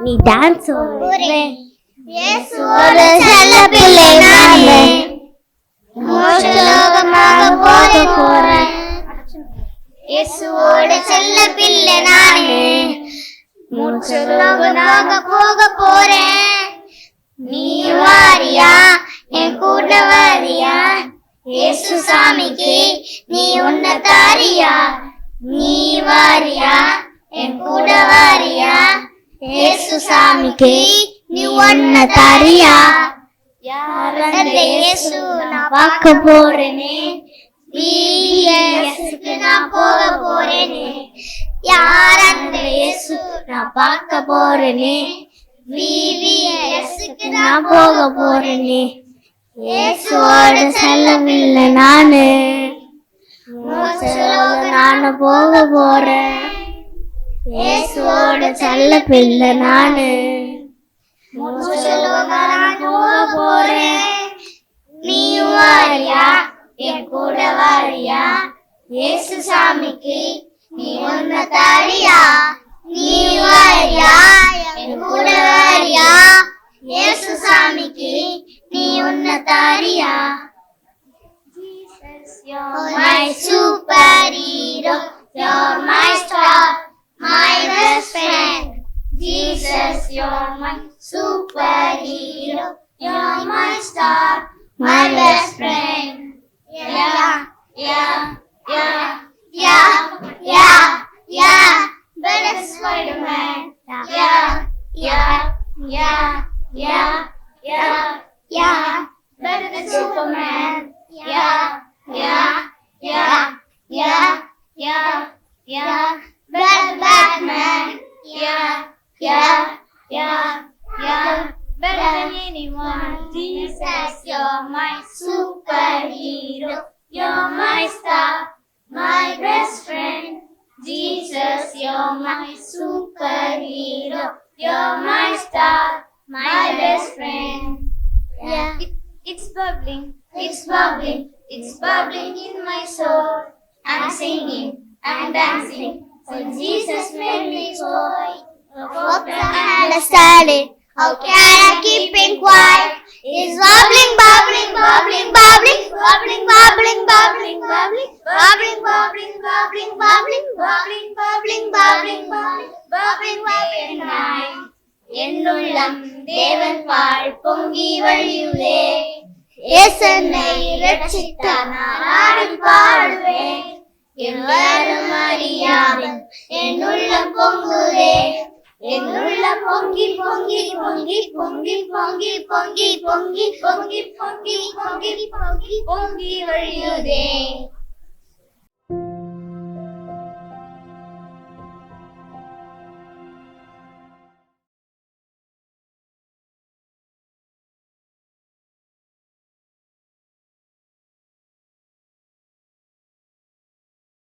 நீ டான்ஸ் போறேன் செல்ல பிள்ளை மோட்சலோகமாக போக போறேன் இயேசுவோட செல்ல பிள்ளை நானே மோட்சலோகமாக போக போறேன் நீ வாரியா. சாமிக்கு நீ உன்ன தாரியா? நீ வாரியா? என் கூட வாரியா? ஏசு சாமிக்கு நீ உன்ன தாரியா? யாரந்த இயேசு நான் பார்க்க போறேனே. VVS-க்கு நான் போக போறேனே. யாரந்த இயேசு நான் பார்க்க போறேனே. VVS-க்கு நான் போக போறேனே. இயேசுவோட செல்லவில்லை நானு. நானு போக போறேன். இயேசுவோட செல்ல பிள்ளை நானு நான் போக போறேன். நீ வாரியா? என் கூட வாரியா? இயேசு சாமிக்கு நீ ஒன்ன தாரியா? நீ வாரியா? You're my superhero. You're my star, my best friend. Jesus, you're my superhero. You're my star, my best friend. Yeah, yeah, yeah, yeah, yeah, yeah. Better Spider-Man. Yeah, yeah, yeah, yeah, yeah, yeah. Better than Superman. Yeah, yeah, yeah, yeah, yeah, than Batman. Yeah, yeah, yeah, yeah. Better you're my superhero. You're my star, my best friend. Jesus, you're my superhero. You're my star, my best friend. Yeah. It, it's bubbling, it's bubbling, it's bubbling in my soul. I'm singing, I'm dancing, for Jesus made me joy. Hope I understand it. How can I keep it quiet? It's bubbling, bubbling, bubbling, bubbling, bubbling, bubbling, bubbling, bubbling, bubbling, bubbling, bubbling, bubbling, bubbling, bubbling, bubbling, bubbling, bubbling, bubbling, night. என்னுள்ளம் தேவன் பால் பொங்கி வழியுதே ஏசனை ரட்சித்தார் நான் ஆடி பாடுவேன் எல்லாரும் அறியாமல் என்னுள்ளம் பொங்குதே என்னுள்ளம் பொங்கி பொங்கி பொங்கி பொங்கி பொங்கி பொங்கி பொங்கி பொங்கி பொங்கி பொங்கி பொங்கி பொங்கி வழியுதே